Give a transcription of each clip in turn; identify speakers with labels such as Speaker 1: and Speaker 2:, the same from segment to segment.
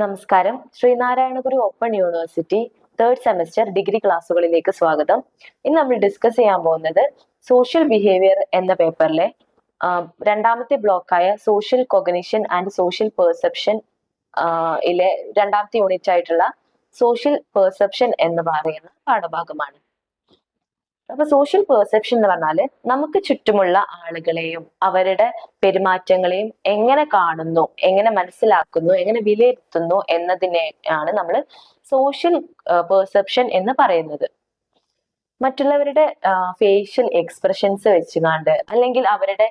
Speaker 1: നമസ്കാരം. Sreenarayanaguru open university third semester degree ക്ലാസ്സുകളിലേക്ക് സ്വാഗതം. ഇന്ന് നമ്മൾ ഡിസ്കസ് ചെയ്യാൻ പോകുന്നത് സോഷ്യൽ ബിഹേവിയർ എന്ന പേപ്പറിലെ രണ്ടാമത്തെ ബ്ലോക്കായ social cognition and social perception ഇലെ രണ്ടാമത്തെ യൂണിറ്റ് ആയിട്ടുള്ള സോഷ്യൽ പെർസെപ്ഷൻ എന്ന് പറയുന്ന പാഠഭാഗമാണ്. അപ്പൊ സോഷ്യൽ പെർസെപ്ഷൻ എന്ന് പറഞ്ഞാൽ നമുക്ക് ചുറ്റുമുള്ള ആളുകളെയും അവരുടെ പെരുമാറ്റങ്ങളെയും എങ്ങനെ കാണുന്നു എങ്ങനെ മനസ്സിലാക്കുന്നു എങ്ങനെ വിലയിരുത്തുന്നു എന്നതിനെയാണ് നമ്മൾ സോഷ്യൽ പെർസെപ്ഷൻ എന്ന് പറയുന്നത്. മറ്റുള്ളവരുടെ ഫേഷ്യൽ എക്സ്പ്രഷൻസ് വെച്ചുകാണ്ട് അല്ലെങ്കിൽ അവരുടെ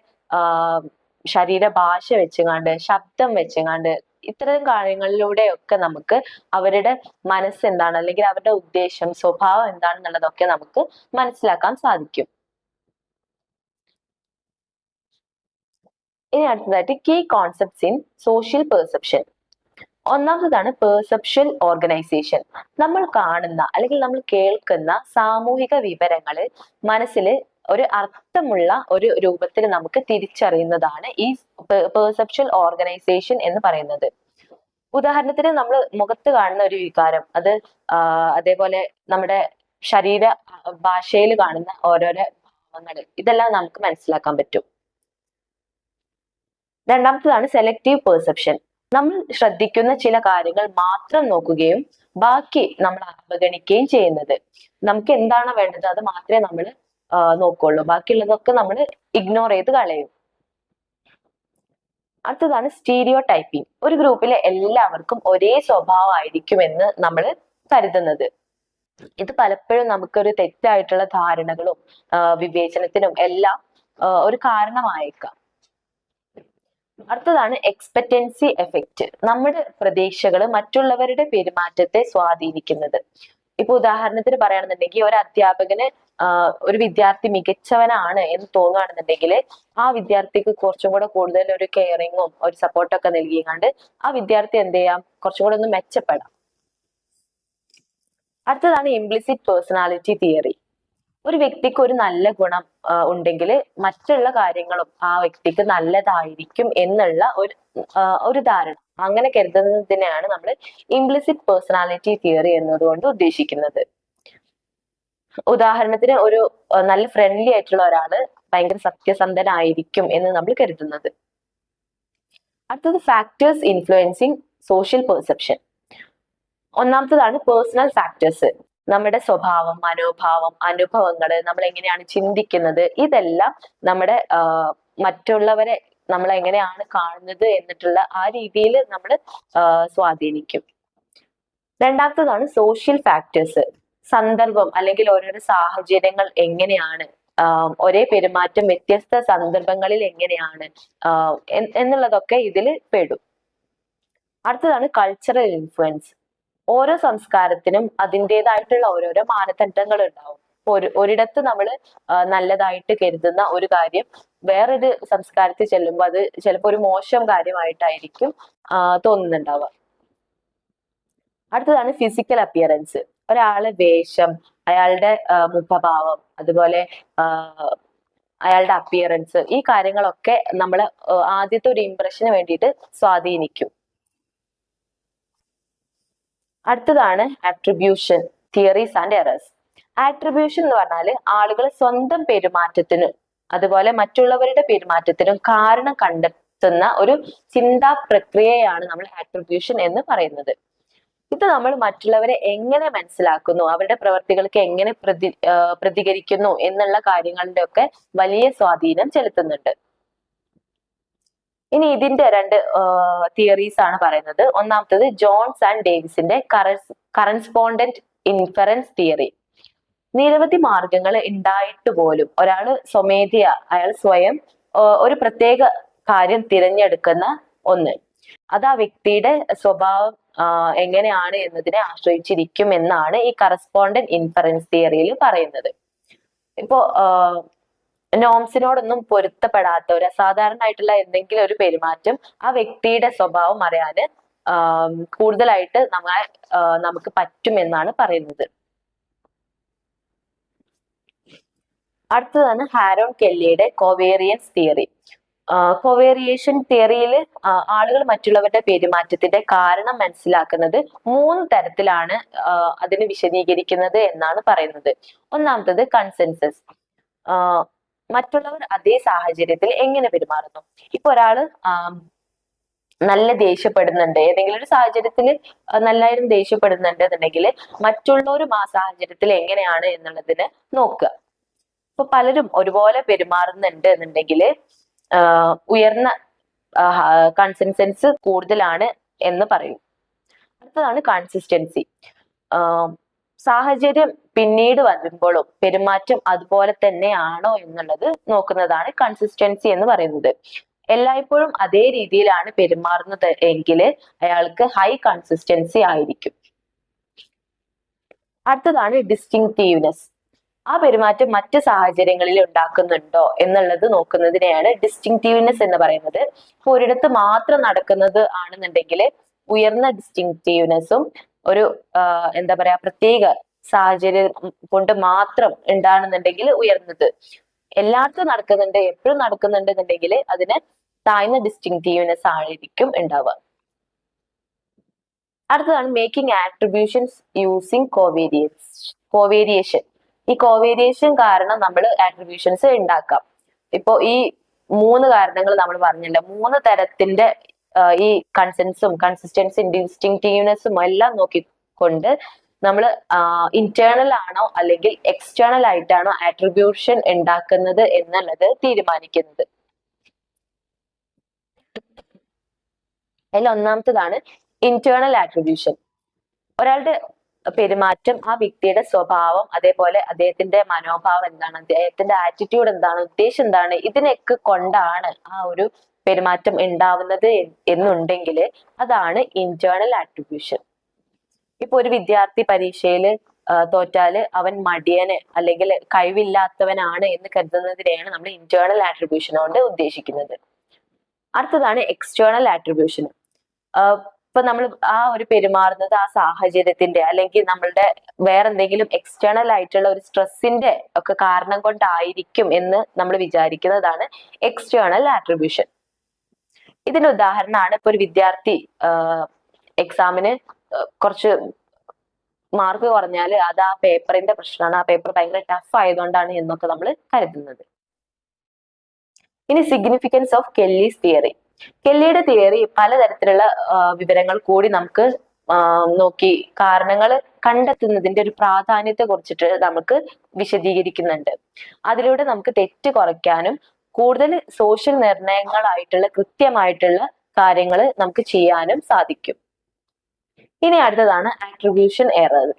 Speaker 1: ശരീരഭാഷ വെച്ചുകാണ്ട് ശബ്ദം വെച്ചുകാണ്ട് ഇത്തരം കാര്യങ്ങളിലൂടെയൊക്കെ നമുക്ക് അവരുടെ മനസ്സ് എന്താണ് അല്ലെങ്കിൽ അവരുടെ ഉദ്ദേശം സ്വഭാവം എന്താണെന്നുള്ളതൊക്കെ നമുക്ക് മനസ്സിലാക്കാൻ സാധിക്കും. ഇനി അടുത്തതായിട്ട് key concepts in social perception ഒന്നാമതാണ് perception organisation നമ്മൾ കാണുന്ന അല്ലെങ്കിൽ നമ്മൾ കേൾക്കുന്ന സാമൂഹിക വിവരങ്ങൾ മനസ്സിൽ ഒരു അർത്ഥമുള്ള ഒരു രൂപത്തിൽ നമുക്ക് തിരിച്ചറിയുന്നതാണ് ഈ പെർസെപ്ച്വൽ ഓർഗനൈസേഷൻ എന്ന് പറയുന്നത്. ഉദാഹരണത്തിന് നമ്മൾ മുഖത്ത് കാണുന്ന ഒരു വികാരം അത് അതേപോലെ നമ്മുടെ ശരീര ഭാഷയിൽ കാണുന്ന ഓരോരോ ഭാവങ്ങൾ ഇതെല്ലാം നമുക്ക് മനസ്സിലാക്കാൻ പറ്റും. രണ്ടാമത്തതാണ് സെലക്റ്റീവ് പെർസെപ്ഷൻ നമ്മൾ ശ്രദ്ധിക്കുന്ന ചില കാര്യങ്ങൾ മാത്രം നോക്കുകയും ബാക്കി നമ്മൾ അവഗണിക്കുകയും ചെയ്യുന്നത്. നമുക്ക് എന്താണോ വേണ്ടത് അത് മാത്രമേ നമ്മൾ നോക്കുള്ളൂ. ബാക്കിയുള്ളതൊക്കെ നമ്മൾ ഇഗ്നോർ ചെയ്ത് കളയും. അടുത്തതാണ് സ്റ്റീരിയോ ടൈപ്പിംഗ് ഒരു ഗ്രൂപ്പിലെ എല്ലാവർക്കും ഒരേ സ്വഭാവമായിരിക്കുമെന്ന് നമ്മൾ കരുതുന്നത്. ഇത് പലപ്പോഴും നമുക്കൊരു തെറ്റായിട്ടുള്ള ധാരണകളും വിവേചനത്തിനും എല്ലാം ഒരു കാരണമായേക്കാം. അടുത്തതാണ് എക്സ്പെക്റ്റൻസി എഫക്റ്റ് നമ്മുടെ പ്രതീക്ഷകൾ മറ്റുള്ളവരുടെ പെരുമാറ്റത്തെ സ്വാധീനിക്കുന്നത്. ഇപ്പൊ ഉദാഹരണത്തിന് പറയുകയാണെന്നുണ്ടെങ്കിൽ ഒരു അധ്യാപകന് ഒരു വിദ്യാർത്ഥി മികച്ചവനാണ് എന്ന് തോന്നുകയാണെന്നുണ്ടെങ്കിൽ ആ വിദ്യാർത്ഥിക്ക് കുറച്ചും കൂടെ കൂടുതൽ ഒരു കെയറിങ്ങും ഒരു സപ്പോർട്ടൊക്കെ നൽകിയാണ്ട് ആ വിദ്യാർത്ഥി എന്ത് ചെയ്യാം? കുറച്ചും കൂടെ ഒന്ന് മെച്ചപ്പെടാം. അടുത്തതാണ് ഇംപ്ലിസിറ്റ് പേഴ്സണാലിറ്റി തിയറി ഒരു വ്യക്തിക്ക് ഒരു നല്ല ഗുണം ഉണ്ടെങ്കിൽ മറ്റുള്ള കാര്യങ്ങളും ആ വ്യക്തിക്ക് നല്ലതായിരിക്കും എന്നുള്ള ഒരു ഒരു ധാരണ. അങ്ങനെ കരുതുന്നതിനെയാണ് നമ്മൾ ഇംപ്ലിസിറ്റ് പേഴ്സണാലിറ്റി തിയറി എന്നതുകൊണ്ട് ഉദ്ദേശിക്കുന്നത്. ഉദാഹരണത്തിന് ഒരു നല്ല ഫ്രണ്ട്ലി ആയിട്ടുള്ള ഒരാൾ ഭയങ്കര സത്യസന്ധനായിരിക്കും എന്ന് നമ്മൾ കരുതുന്നത്. അടുത്തത് ഫാക്ടേഴ്സ് ഇൻഫ്ലുവൻസിങ് സോഷ്യൽ പെർസെപ്ഷൻ ഒന്നാമത്തതാണ് പേഴ്സണൽ ഫാക്ടേഴ്സ് നമ്മുടെ സ്വഭാവം മനോഭാവം അനുഭവങ്ങൾ നമ്മൾ എങ്ങനെയാണ് ചിന്തിക്കുന്നത് ഇതെല്ലാം നമ്മുടെ മറ്റുള്ളവരെ നമ്മൾ എങ്ങനെയാണ് കാണുന്നത് എന്നിട്ടുള്ള ആ രീതിയിൽ നമ്മൾ സ്വാധീനിക്കും. രണ്ടാമത്തതാണ് സോഷ്യൽ ഫാക്ടേഴ്സ് സന്ദർഭം അല്ലെങ്കിൽ ഓരോരോ സാഹചര്യങ്ങൾ എങ്ങനെയാണ്? ഒരേ പെരുമാറ്റം വ്യത്യസ്ത സന്ദർഭങ്ങളിൽ എങ്ങനെയാണ്? എന്നുള്ളതൊക്കെ ഇതിൽ പെടും. അടുത്തതാണ് കൾച്ചറൽ ഇൻഫ്ലുവൻസ് ഓരോ സംസ്കാരത്തിനും അതിന്റെതായിട്ടുള്ള ഓരോരോ മാനദണ്ഡങ്ങൾ ഉണ്ടാവും. ഒരു ഒരിടത്ത് നമ്മൾ നല്ലതായിട്ട് കരുതുന്ന ഒരു കാര്യം വേറൊരു സംസ്കാരത്തിൽ ചെല്ലുമ്പോൾ അത് ചിലപ്പോൾ ഒരു മോശം കാര്യമായിട്ടായിരിക്കും തോന്നുന്നുണ്ടാവുക. അടുത്തതാണ് ഫിസിക്കൽ അപ്പിയറൻസ് ഒരാളെ വേഷം അയാളുടെ മുഖഭാവം അതുപോലെ അയാളുടെ അപ്പിയറൻസ് ഈ കാര്യങ്ങളൊക്കെ നമ്മൾ ആദ്യത്തെ ഒരു ഇംപ്രഷന് വേണ്ടിയിട്ട് സ്വാധീനിക്കും. അടുത്തതാണ് attribution theories and errors attribution എന്ന് പറഞ്ഞാൽ ആളുകൾ സ്വന്തം പെരുമാറ്റത്തിന് അതുപോലെ മറ്റുള്ളവരുടെ പെരുമാറ്റത്തിനും കാരണം കണ്ടെത്തുന്ന ഒരു ചിന്താ പ്രക്രിയയാണ് നമ്മൾ ആട്രിബ്യൂഷൻ എന്ന് പറയുന്നത്. ഇത് നമ്മൾ മറ്റുള്ളവരെ എങ്ങനെ മനസ്സിലാക്കുന്നു? അവരുടെ പ്രവർത്തികൾക്ക് എങ്ങനെ പ്രതി പ്രതികരിക്കുന്നു എന്നുള്ള കാര്യങ്ങളുടെ ഒക്കെ വലിയ സ്വാധീനം ചെലുത്തുന്നുണ്ട്. ഇനി ഇതിന്റെ രണ്ട് തിയറീസ് ആണ് പറയുന്നത്. ഒന്നാമത്തത് ജോൺസ് ആൻഡ് ഡേവിസിന്റെ കറൻസ്പോണ്ടന്റ് ഇൻഫറൻസ് തിയറി. നിരവധി മാർഗങ്ങൾ ഉണ്ടായിട്ട് പോലും ഒരാൾ സ്വമേധയ അയാൾ സ്വയം ഒരു പ്രത്യേക കാര്യം തിരഞ്ഞെടുക്കുന്ന ഒന്ന്. അത് ആ വ്യക്തിയുടെ സ്വഭാവം എങ്ങനെയാണ് എന്നതിനെ ആശ്രയിച്ചിരിക്കും എന്നാണ് ഈ കറസ്പോണ്ടന്റ് ഇൻഫറൻസ് തിയറിയിൽ പറയുന്നത്. ഇപ്പോ നോംസിനോടൊന്നും പൊരുത്തപ്പെടാത്ത ഒരു അസാധാരണമായിട്ടുള്ള എന്തെങ്കിലും ഒരു പെരുമാറ്റം ആ വ്യക്തിയുടെ സ്വഭാവം അറിയാന് കൂടുതലായിട്ട് നമ്മളെ നമുക്ക് പറ്റുമെന്നാണ് പറയുന്നത്. അടുത്തതാണ് ഹാരോൺ കെല്ലിയുടെ കോവേറിയൻസ് തിയറി കൊവേറിയേഷൻ തിയറിയിൽ ആളുകൾ മറ്റുള്ളവരുടെ പെരുമാറ്റത്തിന്റെ കാരണം മനസ്സിലാക്കുന്നത് മൂന്ന് തരത്തിലാണ് അതിന് വിശദീകരിക്കുന്നത് എന്നാണ് പറയുന്നത്. ഒന്നാമത്തത് കൺസെൻസസ് മറ്റുള്ളവർ അതേ സാഹചര്യത്തിൽ എങ്ങനെ പെരുമാറുന്നു? ഇപ്പൊ ഒരാൾ നല്ല ദേഷ്യപ്പെടുന്നുണ്ട് ഏതെങ്കിലും ഒരു സാഹചര്യത്തിൽ നല്ലായിരം ദേഷ്യപ്പെടുന്നുണ്ട് എന്നുണ്ടെങ്കിൽ മറ്റുള്ളവരും ആ സാഹചര്യത്തിൽ എങ്ങനെയാണ് എന്നുള്ളതിന് നോക്കുക. ഇപ്പൊ പലരും ഒരുപോലെ പെരുമാറുന്നുണ്ട് എന്നുണ്ടെങ്കിൽ ഉയർന്ന കൺസിസ്റ്റൻസ് കൂടുതലാണ് എന്ന് പറയും. അടുത്തതാണ് കൺസിസ്റ്റൻസി സാഹചര്യം പിന്നീട് വരുമ്പോഴും പെരുമാറ്റം അതുപോലെ തന്നെയാണോ എന്നുള്ളത് നോക്കുന്നതാണ് കൺസിസ്റ്റൻസി എന്ന് പറയുന്നത്. എല്ലായ്പ്പോഴും അതേ രീതിയിലാണ് പെരുമാറുന്നത് എങ്കിൽ അയാൾക്ക് ഹൈ കൺസിസ്റ്റൻസി ആയിരിക്കും. അടുത്തതാണ് ഡിസ്റ്റിങ്റ്റീവ്നെസ് ആ പെരുമാറ്റം മറ്റ് സാഹചര്യങ്ങളിൽ ഉണ്ടാക്കുന്നുണ്ടോ എന്നുള്ളത് നോക്കുന്നതിനെയാണ് ഡിസ്റ്റിങ്റ്റീവ്നെസ് എന്ന് പറയുന്നത്. ഇപ്പൊ ഒരിടത്ത് മാത്രം നടക്കുന്നത് ആണെന്നുണ്ടെങ്കിൽ ഉയർന്ന ഡിസ്റ്റിങ്റ്റീവ്നെസ്സും ഒരു എന്താ പറയാ പ്രത്യേക സാഹചര്യം കൊണ്ട് മാത്രം ഉണ്ടാണെന്നുണ്ടെങ്കിൽ ഉയർന്നത്. എല്ലായിടത്തും നടക്കുന്നുണ്ട് എപ്പോഴും നടക്കുന്നുണ്ട് എന്നുണ്ടെങ്കിൽ അതിന് താഴ്ന്ന ഡിസ്റ്റിങ്റ്റീവ്നെസ് ആയിരിക്കും ഉണ്ടാവുക. അടുത്തതാണ് making attributions using covariance covariation ഈ കോവേരിയേഷൻ കാരണം നമ്മൾ ആട്രിബ്യൂഷൻസ് ഉണ്ടാക്കാം ഇപ്പോ ഈ മൂന്ന് കാരണങ്ങൾ നമ്മൾ പറഞ്ഞിട്ടുണ്ട് മൂന്ന് തരത്തിന്റെ ഈ കൺസെൻസും കൺസിസ്റ്റൻസും ഡിസ്റ്റിങ്റ്റീവ്നെസ്സും എല്ലാം നോക്കിക്കൊണ്ട് നമ്മൾ ഇന്റേണൽ ആണോ അല്ലെങ്കിൽ എക്സ്റ്റേണൽ ആയിട്ടാണോ ആട്രിബ്യൂഷൻ ഉണ്ടാക്കുന്നത് എന്നുള്ളത് തീരുമാനിക്കുന്നത്. അതിൽ ഒന്നാമത്തതാണ് ഇന്റേണൽ ആട്രിബ്യൂഷൻ ഒരാളുടെ പെരുമാറ്റം ആ വ്യക്തിയുടെ സ്വഭാവം അതേപോലെ അദ്ദേഹത്തിന്റെ മനോഭാവം എന്താണ് അദ്ദേഹത്തിന്റെ ആറ്റിറ്റ്യൂഡ് എന്താണ് ഉദ്ദേശം എന്താണ് ഇതിനൊക്കെ കൊണ്ടാണ് ആ ഒരു പെരുമാറ്റം ഉണ്ടാവുന്നത് എന്നുണ്ടെങ്കിൽ അതാണ് ഇന്റേണൽ ആട്രിബ്യൂഷൻ ഇപ്പൊ ഒരു വിദ്യാർത്ഥി പരീക്ഷയിൽ തോറ്റാൽ അവൻ മടിയന് അല്ലെങ്കിൽ കഴിവില്ലാത്തവനാണ് എന്ന് കരുതുന്നതിനെയാണ് നമ്മൾ ഇന്റേണൽ ആട്രിബ്യൂഷൻ ഉദ്ദേശിക്കുന്നത്. അടുത്തതാണ് എക്സ്റ്റേണൽ ആട്രിബ്യൂഷൻ ഇപ്പൊ നമ്മൾ ആ ഒരു പെരുമാറുന്നത് ആ സാഹചര്യത്തിന്റെ അല്ലെങ്കിൽ നമ്മളുടെ വേറെ എന്തെങ്കിലും എക്സ്റ്റേണൽ ആയിട്ടുള്ള ഒരു സ്ട്രെസ്സിന്റെ ഒക്കെ കാരണം കൊണ്ടായിരിക്കും എന്ന് നമ്മൾ വിചാരിക്കുന്നതാണ് എക്സ്റ്റേണൽ ആട്രിബ്യൂഷൻ ഇതിന് ഉദാഹരണമാണ് ഇപ്പൊ ഒരു വിദ്യാർത്ഥി എക്സാമിന് കുറച്ച് മാർക്ക് കുറഞ്ഞാൽ അത് ആ പേപ്പറിന്റെ പ്രശ്നമാണ് ആ പേപ്പർ ഭയങ്കര ടഫ് ആയതുകൊണ്ടാണ് എന്നൊക്കെ നമ്മൾ കരുതുന്നത്. ഇനി സിഗ്നിഫിക്കൻസ് ഓഫ് കെല്ലീസ് തിയറി കെല്ലിയുടെ തിയറി പലതരത്തിലുള്ള വിവരങ്ങൾ കൂടി നമുക്ക് നോക്കി കാരണങ്ങൾ കണ്ടെത്തുന്നതിന്റെ ഒരു പ്രാധാന്യത്തെ കുറിച്ചിട്ട് നമുക്ക് വിശദീകരിക്കുന്നുണ്ട്. അതിലൂടെ നമുക്ക് തെറ്റ് കുറയ്ക്കാനും കൂടുതൽ സോഷ്യൽ നിർണയങ്ങളായിട്ടുള്ള കൃത്യമായിട്ടുള്ള കാര്യങ്ങൾ നമുക്ക് ചെയ്യാനും സാധിക്കും. ഇനി അടുത്തതാണ് ആട്രിബ്യൂഷൻ എറർ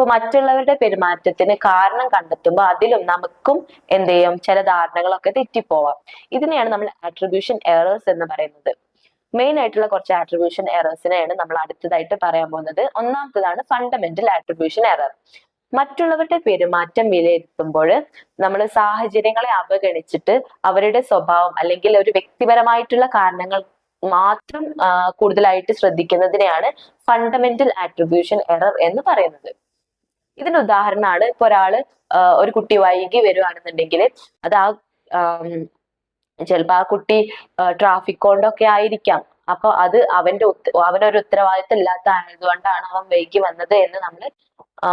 Speaker 1: ഇപ്പൊ മറ്റുള്ളവരുടെ പെരുമാറ്റത്തിന് കാരണം കണ്ടെത്തുമ്പോൾ അതിലും നമുക്കും എന്ത് ചെയ്യും? ചില ധാരണകളൊക്കെ തെറ്റിപ്പോവാം. ഇതിനെയാണ് നമ്മൾ ആട്രിബ്യൂഷൻ എറേഴ്സ് എന്ന് പറയുന്നത്. മെയിൻ ആയിട്ടുള്ള കുറച്ച് ആട്രിബ്യൂഷൻ എറേഴ്സിനെയാണ് നമ്മൾ അടുത്തതായിട്ട് പറയാൻ പോകുന്നത്. ഒന്നാമത്തതാണ് ഫണ്ടമെന്റൽ ആട്രിബ്യൂഷൻ എറർ മറ്റുള്ളവരുടെ പെരുമാറ്റം വിലയിരുത്തുമ്പോൾ നമ്മൾ സാഹചര്യങ്ങളെ അവഗണിച്ചിട്ട് അവരുടെ സ്വഭാവം അല്ലെങ്കിൽ ഒരു വ്യക്തിപരമായിട്ടുള്ള കാരണങ്ങൾ മാത്രം കൂടുതലായിട്ട് ശ്രദ്ധിക്കുന്നതിനെയാണ് ഫണ്ടമെന്റൽ ആട്രിബ്യൂഷൻ എറർ എന്ന് പറയുന്നത്. ഇതിന് ഉദാഹരണമാണ്. ഇപ്പൊ ഒരാൾ ഒരു കുട്ടി വൈകി വരുവാണെന്നുണ്ടെങ്കിൽ അത് ആ ചിലപ്പോ ആ കുട്ടി ട്രാഫിക് കൊണ്ടൊക്കെ ആയിരിക്കാം. അപ്പൊ അത് അവന്റെ അവനൊരു ഉത്തരവാദിത്തം ഇല്ലാത്ത ആയതുകൊണ്ടാണ് അവൻ വൈകി വന്നത് എന്ന് നമ്മൾ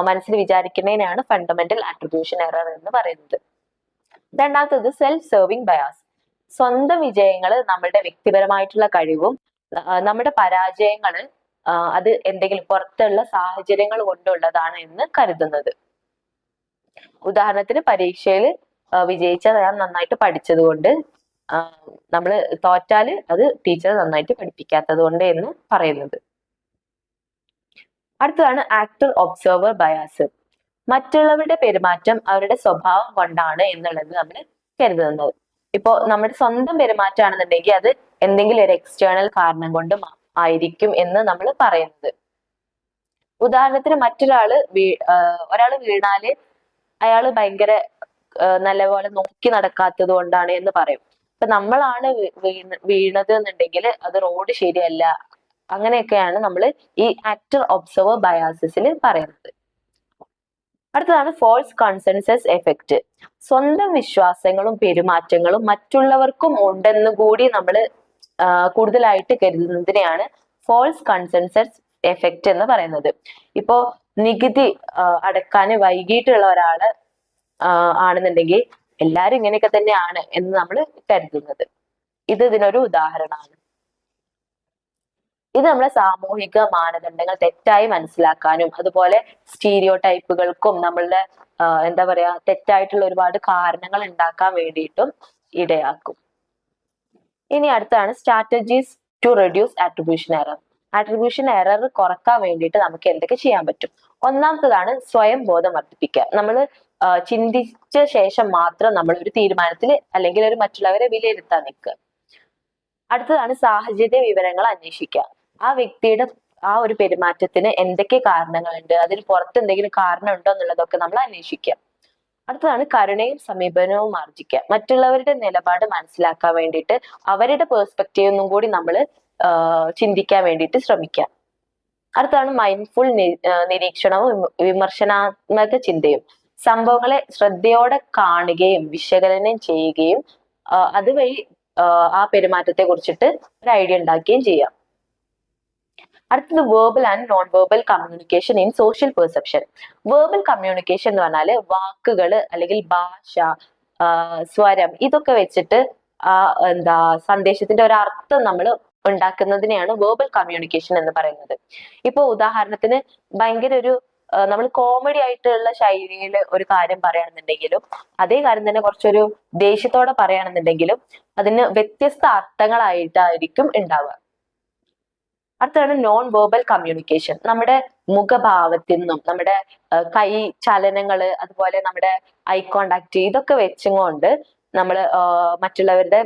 Speaker 1: മനസ്സിൽ വിചാരിക്കുന്നതിനാണ് ഫണ്ടമെന്റൽ ആട്രിബ്യൂഷൻ എറർ എന്ന് പറയുന്നത്. രണ്ടാമത്തത് സെൽഫ് സെർവിങ് ബയാസ് സ്വന്തം വിജയങ്ങൾ നമ്മുടെ വ്യക്തിപരമായിട്ടുള്ള കഴിവും നമ്മുടെ പരാജയങ്ങൾ അത് എന്തെങ്കിലും പുറത്തുള്ള സാഹചര്യങ്ങൾ കൊണ്ടുള്ളതാണ് എന്ന് കരുതുന്നത്. ഉദാഹരണത്തിന് പരീക്ഷയിൽ വിജയിച്ച ഞാൻ നന്നായിട്ട് പഠിച്ചത് കൊണ്ട് നമ്മൾ തോറ്റാൽ അത് ടീച്ചർ നന്നായിട്ട് പഠിപ്പിക്കാത്തത് കൊണ്ട് എന്ന് പറയുന്നത്. അടുത്തതാണ് ആക്ടർ ഒബ്സർവർ ബയാസ് മറ്റുള്ളവരുടെ പെരുമാറ്റം അവരുടെ സ്വഭാവം കൊണ്ടാണ് എന്നുള്ളത് നമ്മൾ കരുതുന്നത്. ഇപ്പോ നമ്മുടെ സ്വന്തം പെരുമാറ്റമാണെന്നുണ്ടെങ്കിൽ അത് എന്തെങ്കിലും ഒരു എക്സ്റ്റേണൽ കാരണം കൊണ്ട് മാ- ആയിരിക്കും എന്ന് നമ്മൾ പറയുന്നത്. ഉദാഹരണത്തിന് മറ്റൊരാൾ വീ ഒരാൾ വീണാൽ അയാൾ ഭയങ്കര നല്ലപോലെ നോക്കി നടക്കാത്തത് കൊണ്ടാണ് എന്ന് പറയും. ഇപ്പൊ നമ്മളാണ് വീണ് വീണത് എന്നുണ്ടെങ്കിൽ അത് റോഡ് ശരിയല്ല. അങ്ങനെയൊക്കെയാണ് നമ്മൾ ഈ ആക്ടർ ഒബ്സർവർ ബയാസിസിൽ പറയുന്നത്. അടുത്തതാണ് ഫോൾസ് കൺസെൻസസ് എഫക്റ്റ് സ്വന്തം വിശ്വാസങ്ങളും പെരുമാറ്റങ്ങളും മറ്റുള്ളവർക്കും ഉണ്ടെന്ന് കൂടി നമ്മൾ കൂടുതലായിട്ട് കരുതുന്നതിനെയാണ് ഫോൾസ് കൺസെൻസസ് എഫക്റ്റ് എന്ന് പറയുന്നത്. ഇപ്പോ നികുതി അടക്കാൻ വൈകിട്ടുള്ള ഒരാൾ ആണെന്നുണ്ടെങ്കിൽ എല്ലാരും ഇങ്ങനെയൊക്കെ തന്നെയാണ് എന്ന് നമ്മൾ കരുതുന്നത്. ഇത് ഇതിനൊരു ഉദാഹരണമാണ്. ഇത് നമ്മളെ സാമൂഹിക മാനദണ്ഡങ്ങൾ തെറ്റായി മനസ്സിലാക്കാനും അതുപോലെ സ്റ്റീരിയോ ടൈപ്പുകൾക്കും നമ്മളുടെ എന്താ പറയാ തെറ്റായിട്ടുള്ള ഒരുപാട് കാരണങ്ങൾ ഉണ്ടാക്കാൻ വേണ്ടിയിട്ടും ഇടയാക്കും. ഇനി അടുത്താണ് strategies to reduce attribution error attribution error കുറയ്ക്കാൻ വേണ്ടിയിട്ട് നമുക്ക് എന്തൊക്കെ ചെയ്യാൻ പറ്റും? ഒന്നാമത്തതാണ് സ്വയം ബോധം വർദ്ധിപ്പിക്കുക. നമ്മൾ ചിന്തിച്ച ശേഷം മാത്രം നമ്മൾ ഒരു തീരുമാനത്തിൽ അല്ലെങ്കിൽ ഒരു മറ്റുള്ളവരെ വിലയിരുത്താൻ നിൽക്കുക. അടുത്തതാണ് സാഹചര്യ വിവരങ്ങൾ അന്വേഷിക്കുക. ആ വ്യക്തിയുടെ ആ ഒരു പെരുമാറ്റത്തിന് എന്തൊക്കെ കാരണങ്ങളുണ്ട്? അതിന് പുറത്ത് എന്തെങ്കിലും കാരണം ഉണ്ടോ എന്നുള്ളതൊക്കെ നമ്മൾ അന്വേഷിക്കുക. അടുത്തതാണ് കരുണയും സമീപനവും ആർജിക്കുക. മറ്റുള്ളവരുടെ നിലപാട് മനസ്സിലാക്കാൻ വേണ്ടിയിട്ട് അവരുടെ പേഴ്സ്പെക്റ്റീവ് ഒന്നും കൂടി നമ്മൾ ചിന്തിക്കാൻ വേണ്ടിയിട്ട് ശ്രമിക്കുക. അടുത്താണ് മൈൻഡ്ഫുൾ നിരീക്ഷണവും വിമർശനാത്മക ചിന്തയും. സംഭവങ്ങളെ ശ്രദ്ധയോടെ കാണുകയും വിശകലനം ചെയ്യുകയും അതുവഴി ആ പെരുമാറ്റത്തെ കുറിച്ചിട്ട് ഒരു ഐഡിയ ഉണ്ടാക്കുകയും ചെയ്യാം. അടുത്തത് verbal and non verbal communication in social perception verbal communication എന്ന് പറഞ്ഞാൽ വാക്കുകൾ അല്ലെങ്കിൽ ഭാഷ സ്വരം ഇതൊക്കെ വെച്ചിട്ട് ആ എന്താ സന്ദേശത്തിന്റെ ഒരു അർത്ഥം നമ്മൾ ഉണ്ടാക്കുന്നതിനെയാണ് വേർബൽ കമ്മ്യൂണിക്കേഷൻ എന്ന് പറയുന്നത്. ഇപ്പൊ ഉദാഹരണത്തിന് ഭയങ്കര ഒരു നമ്മൾ കോമഡി ആയിട്ടുള്ള ശൈലിയിൽ ഒരു കാര്യം പറയുകയാണെന്നുണ്ടെങ്കിലും അതേ കാര്യം തന്നെ കുറച്ചൊരു ദേഷ്യത്തോടെ പറയുകയാണെന്നുണ്ടെങ്കിലും അതിന് വ്യത്യസ്ത അർത്ഥങ്ങളായിട്ടായിരിക്കും ഉണ്ടാവുക. അടുത്താണ് നോൺ വേർബൽ കമ്മ്യൂണിക്കേഷൻ നമ്മുടെ മുഖഭാവത്തിൽ നിന്നും നമ്മുടെ കൈ ചലനങ്ങൾ അതുപോലെ നമ്മുടെ ഐ കോണ്ടാക്ട് ഇതൊക്കെ വെച്ചുകൊണ്ട് നമ്മൾ മറ്റുള്ളവരുടെ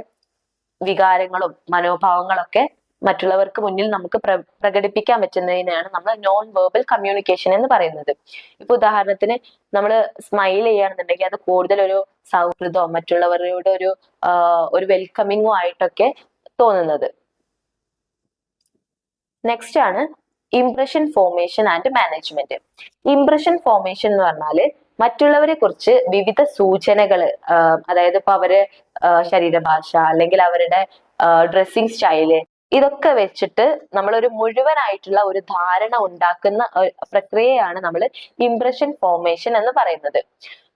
Speaker 1: വികാരങ്ങളും മനോഭാവങ്ങളൊക്കെ മറ്റുള്ളവർക്ക് മുന്നിൽ നമുക്ക് പ്ര പ്രകടിപ്പിക്കാൻ പറ്റുന്നതിനെയാണ് നമ്മൾ നോൺ വേർബൽ കമ്മ്യൂണിക്കേഷൻ എന്ന് പറയുന്നത്. ഇപ്പൊ ഉദാഹരണത്തിന് നമ്മൾ സ്മൈൽ ചെയ്യുകയാണെന്നുണ്ടെങ്കിൽ അത് കൂടുതൽ ഒരു സൗഹൃദമോ മറ്റുള്ളവരോട് ഒരു ഒരു വെൽക്കമിങ്ങോ ആയിട്ടൊക്കെ തോന്നുന്നത്. നെക്സ്റ്റ് ആണ് impression formation and management impression formation എന്ന് പറഞ്ഞാൽ മറ്റുള്ളവരെ കുറിച്ച് വിവിധ സൂചനകൾ അതായത് ഇപ്പൊ അവർ ശരീരഭാഷ അല്ലെങ്കിൽ അവരുടെ ഡ്രസ്സിങ് സ്റ്റൈൽ ഇതൊക്കെ വെച്ചിട്ട് നമ്മൾ ഒരു മുഴുവനായിട്ടുള്ള ഒരു ധാരണ ഉണ്ടാക്കുന്ന പ്രക്രിയയാണ് നമ്മൾ ഇംപ്രഷൻ ഫോർമേഷൻ എന്ന് പറയുന്നത്.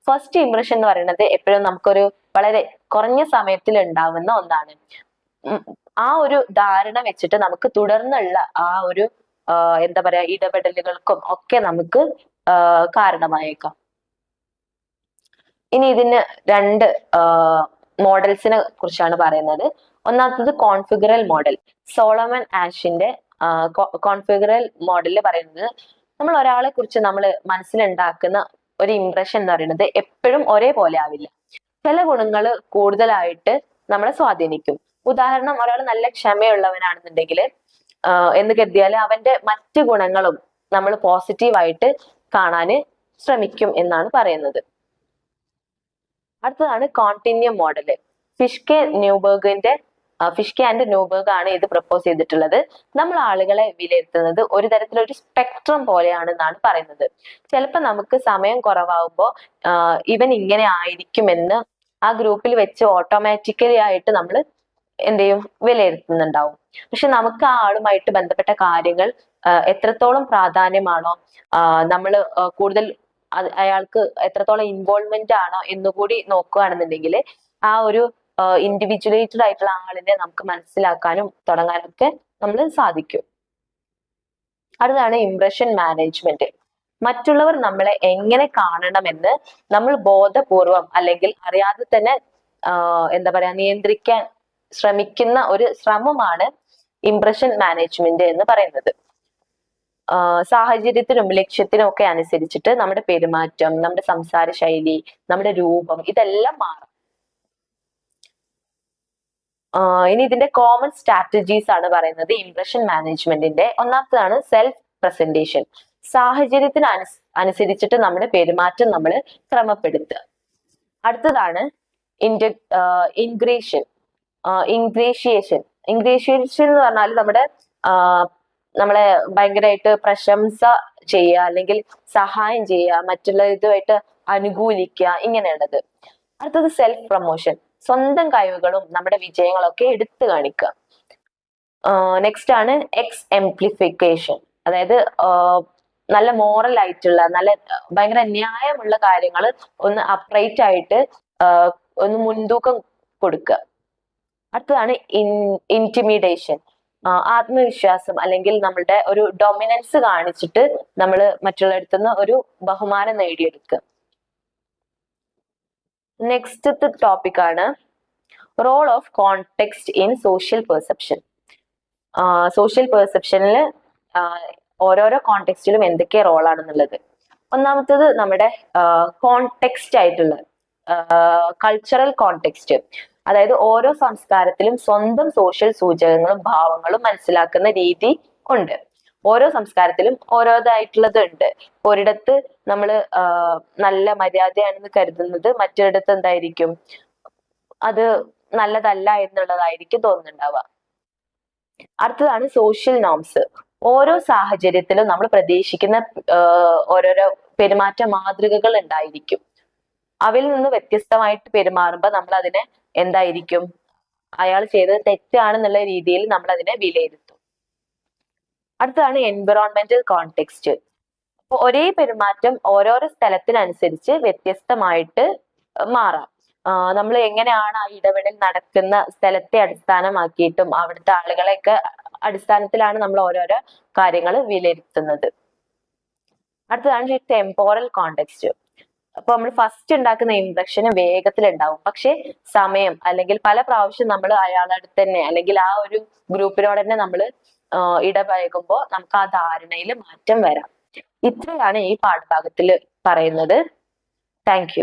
Speaker 1: ഫസ്റ്റ് ഇംപ്രഷൻ എന്ന് പറയുന്നത് എപ്പോഴും നമുക്കൊരു വളരെ കുറഞ്ഞ സമയത്തിൽ ഉണ്ടാവുന്ന ഒന്നാണ്. ആ ഒരു ധാരണ വെച്ചിട്ട് നമുക്ക് തുടർന്നുള്ള ആ ഒരു എന്താ പറയാ ഇടപെടലുകൾക്കും ഒക്കെ നമുക്ക് കാരണമായേക്കാം. ഇനി ഇതിന് രണ്ട് മോഡൽസിനെ കുറിച്ചാണ് പറയുന്നത്. ഒന്നാമത്തത് കോൺഫിഗറൽ മോഡൽ. സോളമൻ ആഷിന്റെ കോൺഫിഗറൽ മോഡലിൽ പറയുന്നത് നമ്മൾ ഒരാളെ കുറിച്ച് നമ്മൾ മനസ്സിലുണ്ടാക്കുന്ന ഒരു ഇംപ്രഷൻ എന്ന് പറയുന്നത് എപ്പോഴും ഒരേപോലെ ആവില്ല. ചില ഗുണങ്ങൾ കൂടുതലായിട്ട് നമ്മളെ സ്വാധീനിക്കും. ഉദാഹരണം ഒരാൾ നല്ല ക്ഷമയുള്ളവനാണെന്നുണ്ടെങ്കിൽ എന്ന് കരുതിയാൽ അവന്റെ മറ്റ് ഗുണങ്ങളും നമ്മൾ പോസിറ്റീവായിട്ട് കാണാൻ ശ്രമിക്കും എന്നാണ് പറയുന്നത്. അടുത്തതാണ് കോണ്ടിന്യൂ മോഡൽ ഫിഷ്കെ ന്യൂബർഗിന്റെ ഫിഷ്കെ ആൻഡ് ന്യൂബർഗ് ആണ് ഇത് പ്രപ്പോസ് ചെയ്തിട്ടുള്ളത്. നമ്മൾ ആളുകളെ വിലയിരുത്തുന്നത് ഒരു തരത്തിലൊരു സ്പെക്ട്രം പോലെയാണെന്നാണ് പറയുന്നത്. ചിലപ്പോൾ നമുക്ക് സമയം കുറവാകുമ്പോൾ ഇവൻ ഇങ്ങനെ ആയിരിക്കുമെന്ന് ആ ഗ്രൂപ്പിൽ വെച്ച് ഓട്ടോമാറ്റിക്കലി ആയിട്ട് നമ്മൾ എന്ത് ചെയ്യും വിലയിരുത്തുന്നുണ്ടാവും. പക്ഷെ നമുക്ക് ആ ആളുമായിട്ട് ബന്ധപ്പെട്ട കാര്യങ്ങൾ എത്രത്തോളം പ്രാധാന്യമാണോ നമ്മൾ കൂടുതൽ അയാൾക്ക് എത്രത്തോളം ഇൻവോൾവ്മെന്റ് ആണോ എന്നുകൂടി നോക്കുകയാണെന്നുണ്ടെങ്കിൽ ആ ഒരു ഇൻഡിവിജ്വലേറ്റഡ് ആയിട്ടുള്ള ആളിനെ നമുക്ക് മനസ്സിലാക്കാനും തുടങ്ങാനും ഒക്കെ നമ്മൾ സാധിക്കും. അടുത്താണ് ഇംപ്രഷൻ മാനേജ്മെന്റ് മറ്റുള്ളവർ നമ്മളെ എങ്ങനെ കാണണമെന്ന് നമ്മൾ ബോധപൂർവം അല്ലെങ്കിൽ അറിയാതെ തന്നെ എന്താ പറയാ നിയന്ത്രിക്കാൻ ശ്രമിക്കുന്ന ഒരു ശ്രമമാണ് ഇംപ്രഷൻ മാനേജ്മെന്റ് എന്ന് പറയുന്നത്. സാഹചര്യത്തിനും ലക്ഷ്യത്തിനും ഒക്കെ അനുസരിച്ചിട്ട് നമ്മുടെ പെരുമാറ്റം നമ്മുടെ സംസാര ശൈലി നമ്മുടെ രൂപം ഇതെല്ലാം മാറും. ഇനി ഇതിന്റെ കോമൺ സ്ട്രാറ്റജീസ് ആണ് പറയുന്നത് ഇംപ്രഷൻ മാനേജ്മെന്റിന്റെ ഒന്നാമത്തതാണ് സെൽഫ് പ്രസന്റേഷൻ സാഹചര്യത്തിന് അനുസ് അനുസരിച്ചിട്ട് നമ്മുടെ പെരുമാറ്റം നമ്മൾ ക്രമപ്പെടുത്തുക. അടുത്തതാണ് ഇൻഗ്രേഷൻ ഇൻഗ്രേഷിയേഷൻ ഇൻഗ്രേഷിയേഷൻ എന്ന് പറഞ്ഞാൽ നമ്മുടെ നമ്മളെ ഭയങ്കരമായിട്ട് പ്രശംസ ചെയ്യുക അല്ലെങ്കിൽ സഹായം ചെയ്യുക മറ്റുള്ള ഇതുമായിട്ട് അനുകൂലിക്കുക ഇങ്ങനെയുള്ളത് അടുത്തത് സെൽഫ് പ്രൊമോഷൻ സ്വന്തം കഴിവുകളും നമ്മുടെ വിജയങ്ങളൊക്കെ എടുത്തു കാണിക്കുക. നെക്സ്റ്റ് ആണ് എക്സ് എംപ്ലിഫിക്കേഷൻ അതായത് നല്ല മോറൽ ആയിട്ടുള്ള നല്ല ഭയങ്കര ന്യായമുള്ള കാര്യങ്ങൾ ഒന്ന് അപ്രൈറ്റ് ആയിട്ട് ഒന്ന് മുൻതൂക്കം കൊടുക്കുക. അടുത്തതാണ് ഇൻ ഇന്റിമിഡേഷൻ ആത്മവിശ്വാസം അല്ലെങ്കിൽ നമ്മളുടെ ഒരു ഡൊമിനൻസ് കാണിച്ചിട്ട് നമ്മൾ മറ്റുള്ളവരുടെ നിന്ന് ഒരു ബഹുമാനം നേടിയെടുക്കുക. നെക്സ്റ്റ് ടോപ്പിക് ആണ് role of context in social perception social പെർസെപ്ഷനിൽ ഓരോരോ കോണ്ടെക്സ്റ്റിലും എന്തൊക്കെ റോളാണെന്നുള്ളത് ഒന്നാമത്തത് നമ്മുടെ കോണ്ടെക്സ്റ്റ് ആയിട്ടുള്ള കൾച്ചറൽ കോണ്ടെക്സ്റ്റ് അതായത് ഓരോ സംസ്കാരത്തിലും സ്വന്തം സോഷ്യൽ സൂചകങ്ങളും ഭാവങ്ങളും മനസ്സിലാക്കുന്ന രീതി ഉണ്ട്. ഓരോ സംസ്കാരത്തിലും ഓരോതായിട്ടുള്ളത് ഉണ്ട്. ഒരിടത്ത് നമ്മൾ നല്ല മര്യാദയാണെന്ന് കരുതുന്നത് മറ്റൊരിടത്ത് എന്തായിരിക്കും? അത് നല്ലതല്ല എന്നുള്ളതായിരിക്കും തോന്നുന്നുണ്ടാവുക. അടുത്തതാണ് സോഷ്യൽ നോംസ് ഓരോ സാഹചര്യത്തിലും നമ്മൾ പ്രതീക്ഷിക്കുന്ന ഓരോരോ പെരുമാറ്റ മാതൃകകൾ ഉണ്ടായിരിക്കും. അവയിൽ നിന്ന് വ്യത്യസ്തമായിട്ട് പെരുമാറുമ്പോൾ നമ്മൾ അതിനെ എന്തായിരിക്കും? അയാൾ ചെയ്തത് തെറ്റാണെന്നുള്ള രീതിയിൽ നമ്മൾ അതിനെ വിലയിരുത്തും. അടുത്തതാണ് എൻവിറോൺമെന്റൽ കോണ്ടെക്സ്റ്റ് അപ്പൊ ഒരേ പെരുമാറ്റം ഓരോരോ സ്ഥലത്തിനനുസരിച്ച് വ്യത്യസ്തമായിട്ട് മാറാം. നമ്മൾ എങ്ങനെയാണ് ആ ഇടപെടൽ നടക്കുന്ന സ്ഥലത്തെ അടിസ്ഥാനമാക്കിയിട്ടും അവിടുത്തെ ആളുകളെയൊക്കെ അടിസ്ഥാനത്തിലാണ് നമ്മൾ ഓരോരോ കാര്യങ്ങൾ വിലയിരുത്തുന്നത്. അടുത്തതാണ് ടെമ്പോറൽ കോണ്ടെക്സ്റ്റ് അപ്പൊ നമ്മൾ ഫസ്റ്റ് ഉണ്ടാക്കുന്ന വേഗത്തിൽ ഉണ്ടാവും പക്ഷെ സമയം അല്ലെങ്കിൽ പല പ്രാവശ്യം നമ്മൾ അയാളുടെ അടുത്ത് തന്നെ അല്ലെങ്കിൽ ആ ഒരു ഗ്രൂപ്പിനോട് തന്നെ നമ്മൾ ഇടപഴകുമ്പോൾ നമുക്ക് ആ ധാരണയിൽ മാറ്റം വരാം. ഇത്രയാണ് ഈ പാഠഭാഗത്തിൽ പറയുന്നത്. താങ്ക്